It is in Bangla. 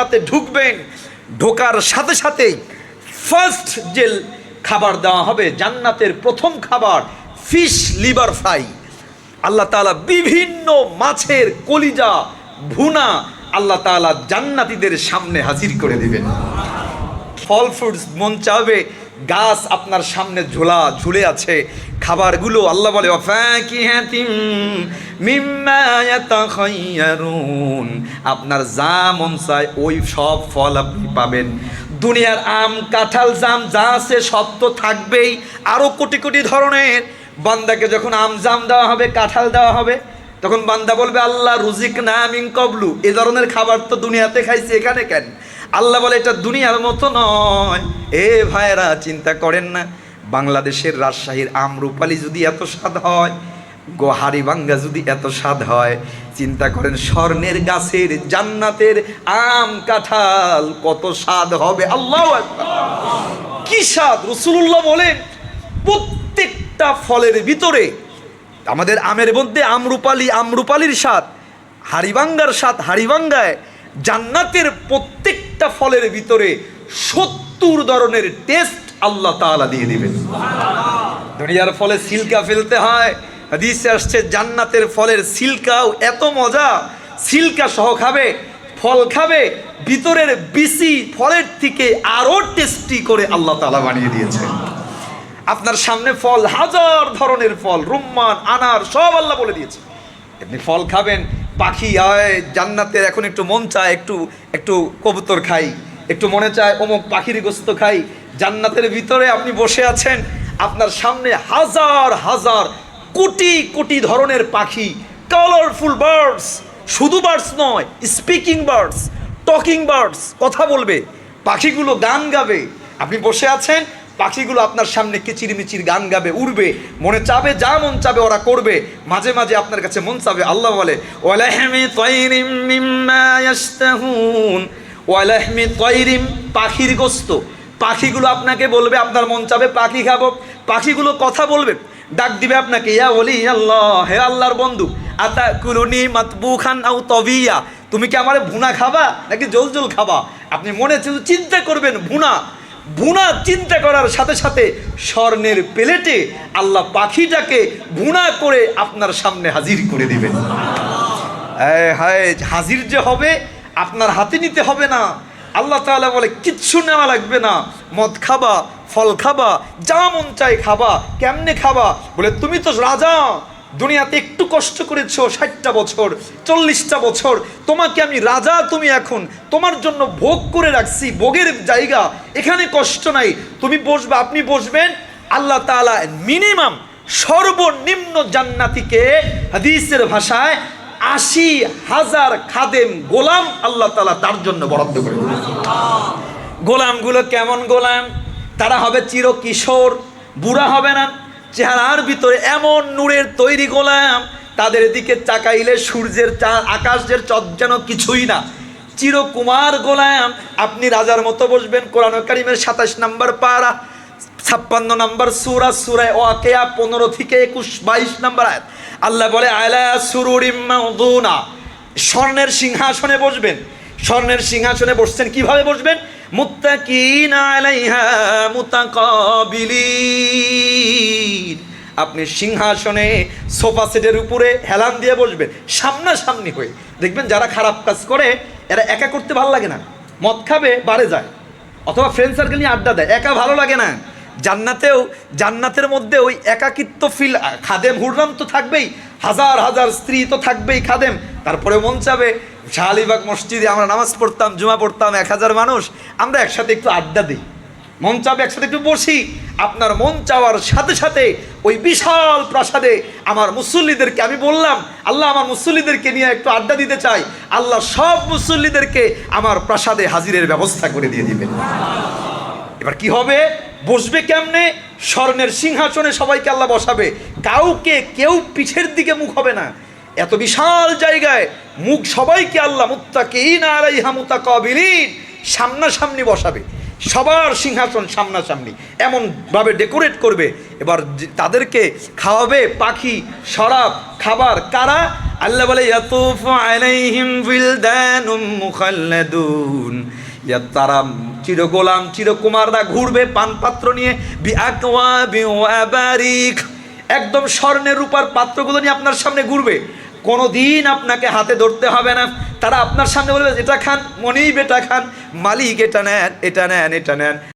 জান্নাতে ঢুকবেন, ঢোকার সাথে সাথেই ফার্স্ট যে খাবার দেওয়া হবে, জান্নাতের প্রথম খাবার ফিশ লিভার ফ্রাই আল্লাহ তালা বিভিন্ন মাছের কলিজা, ভুনা আল্লাহ তালা জান্নাতিদের সামনে হাজির করে দেবেন। ফল ফ্রুটস মন চাবে গাছ আপনার সামনে ঝোলা, ঝুলে আছে। খাবারগুলো আল্লাহ বলে। আপনার যা মন চায়, ওই সব ফল আপনি পাবেন। দুনিয়ার আম, কাঁঠাল, জাম, যা আছে, সব তো থাকবেই। আরও কোটি কোটি ধরনের। বান্দাকে যখন আম, জাম দেওয়া হবে, কাঁঠাল দেওয়া হবে তখন বান্দা বলবে, আল্লাহ রুজিক না মিন কবলু। এ ধরনের খাবার তো দুনিয়াতে খাইছি, এখানে কেন? আল্লাহ বলে, এটা দুনিয়ার মতো নয়। এ ভাইরা চিন্তা করেন না। বাংলাদেশের রাজশাহীর আমরুপালি যদি এত স্বাদ হয়, গোহারি বাঙ্গা যদি এত স্বাদ হয়, চিন্তা করেন স্বর্ণের গাছের, জান্নাতের আম কাঁঠাল কত স্বাদ হবে। আল্লাহ কি স্বাদ? রসুল্লাহ বলেন, প্রত্যেকটা ফলের ভিতরে আমাদের আমের মধ্যে আমরুপালি, আমরুপালির স্বাদ হারিবাঙ্গার স্বাদ হারিবাঙ্গায় জান্নাতের প্রত্যেকটা ফলের ভিতরে সত্তর ধরনের টেস্ট আল্লাহ তাআলা দিয়ে দিবেন। দুনিয়ার ফলে সিল্কা ফেলতে হয়। হাদিসে আসছে, জান্নাতের ফলের সিল্কাও এত মজা, সিল্কা সহ খাবে, ফল খাবে, ভিতরের বিসি ফলের থেকে আরও টেস্টি করে আল্লাহ তাআলা বানিয়ে দিয়েছে আপনার সামনে ফল, হাজার ধরনের ফল, রুম্মান, আনার, সব আল্লাহ বলে দিয়েছে। এমনি ফল খাবেন, পাখি হয় জান্নাতের এখন একটু মন চায়, একটু একটু কবুতর খাই, একটু মনে চায়, অমুক পাখির গোস্ত খাই, জান্নাতের ভিতরে আপনি বসে আছেন, আপনার সামনে হাজার হাজার, কোটি কোটি ধরনের পাখি কালারফুল বার্ডস শুধু বার্ডস নয় স্পিকিং বার্ডস টকিং বার্ডস কথা বলবে, পাখিগুলো গান গাবে, আপনি বসে আছেন পাখিগুলো আপনার সামনে কিচিরমিচির গান গাবে, উড়বে, মনে চাবে, যা মন চাবে ওরা করবে। মাঝে মাঝে আপনার কাছে মন চাবে, আল্লাহ বলে পাখির গোস্ত। পাখিগুলো আপনাকে বলবে, আপনার মন চাবে পাখি খাব। পাখিগুলো কথা বলবে, ডাক দিবে আপনাকে, ইয়া বলি আল্লাহ হে আল্লাহর বন্ধু আতা কুলুনি মাতবুখান আউ তবিয়া? তুমি কি আমার ভুনা খাবা নাকি জল জল খাবা? আপনি মনে চিন্তা করবেন, ভুনা। ভুনা চিন্তা করার সাথে সাথে স্বর্ণের প্লেটে আল্লাহ পাখিটাকে ভুনা করে আপনার সামনে হাজির করে দিবেন। হাজির যে হবে, আপনার হাতে নিতে হবে না। আল্লাহ তাআলা বলে, কিচ্ছু নেওয়া লাগবে না। মদ খাবা, ফল খাবা, যা মন চাই খাবা, কেমনে খাবা? বলে, তুমি তো রাজা। দুনিয়াতে একটু কষ্ট করেছ, ষাটটা বছর, চল্লিশটা বছর, তোমাকে আমি রাজা তুমি এখন, তোমার জন্য ভোগ করে রাখছি, ভোগের জায়গা, এখানে কষ্ট নাই। তুমি বসবে, আপনি বসবেন, আল্লাহ তাআলা মিনিমাম সর্বনিম্ন জান্নাতিকে হাদিসের ভাষায় আশি হাজার খাদেম গোলাম আল্লাহ তালা তার জন্য বরাদ্দ করে। গোলামগুলো কেমন গোলাম? তারা হবে চির কিশোর বুড়া হবে না। চেহারার ভিতরে এমন নূরের তৈরি গোলাম, তাদের দিকে চাকাইলে সূর্যের চা, আকাশের চদ যেন কিছুই না। চিরকুমার গোলাম, আপনি রাজার মতো বসবেন। কোরআন কারিমের সাতাশ নাম্বার পারা, ছাপ্পান্ন নাম্বার সুরা সুরায় ওয়াকেয়া পনেরো থেকে একুশ, বাইশ নাম্বার আয়াত। আল্লাহ বলে, আলা সুরুরিম স্বর্ণের সিংহাসনে বসবেন। স্বর্ণের সিংহাসনে বসছেন, কীভাবে বসবেন? আপনি সিংহাসনে সোফা সেটের উপরে হেলান দিয়ে বসবেন, সামনাসামনি হয়ে। দেখবেন যারা খারাপ কাজ করে, এরা একা করতে ভালো লাগে না। মদ খাবে বাড়ে যায়। অথবা ফ্রেন্ড সার্কেল নিয়ে আড্ডা দেয়, একা ভালো লাগে না। জান্নাতেও, জান্নাতের মধ্যে ওই একাকিত্ব ফিল খাদেম হুররাম তো থাকবেই, হাজার হাজার স্ত্রী তো থাকবেই খাদেম। তারপরে মন চাবে শাহালিবাগ মসজিদে আমরা নামাজ পড়তাম, জুমা পড়তাম, এক হাজার মানুষ, আমরা একসাথে একটু আড্ডা দিই। মন চাবে একসাথে একটু বসি, আপনার মন চাওয়ার সাথে সাথে ওই বিশাল প্রাসাদে আমার মুসল্লিদেরকে আমি বললাম, আল্লাহ আমার মুসল্লিদেরকে নিয়ে একটু আড্ডা দিতে চাই, আল্লাহ সব মুসল্লিদেরকে আমার প্রাসাদে হাজিরের ব্যবস্থা করে দিয়ে দিবেন। এবার কি হবে? বসবে কেমনে? স্বর্ণের সিংহাসনে সবাইকে আল্লাহ বসাবে। কাউকে কেউ পিঠের দিকে মুখ হবে না। এত বিশাল জায়গায় মুখ সবাইকে আল্লাহ মুত্তাকিন আলাইহা মুতাকাবিলিন সামনাসামনি বসাবে। সবার সিংহাসন সামনাসামনি এমনভাবে ডেকোরেট করবে। এবার তাদেরকে খাওয়াবে পাখি, শরাব, খাবার কারা? আল্লাহ বলে তারা চির গোলাম চির কুমাররা ঘুরবে পানপাত্র নিয়ে একদম স্বর্ণের রূপার পাত্রগুলো নিয়ে আপনার সামনে ঘুরবে। কোনো দিন আপনাকে হাতে ধরতে হবে না। তারা আপনার সামনে বলবে, এটা খান মনেই বেটা খান, মালিক এটা নেন এটা নেন এটা নেন।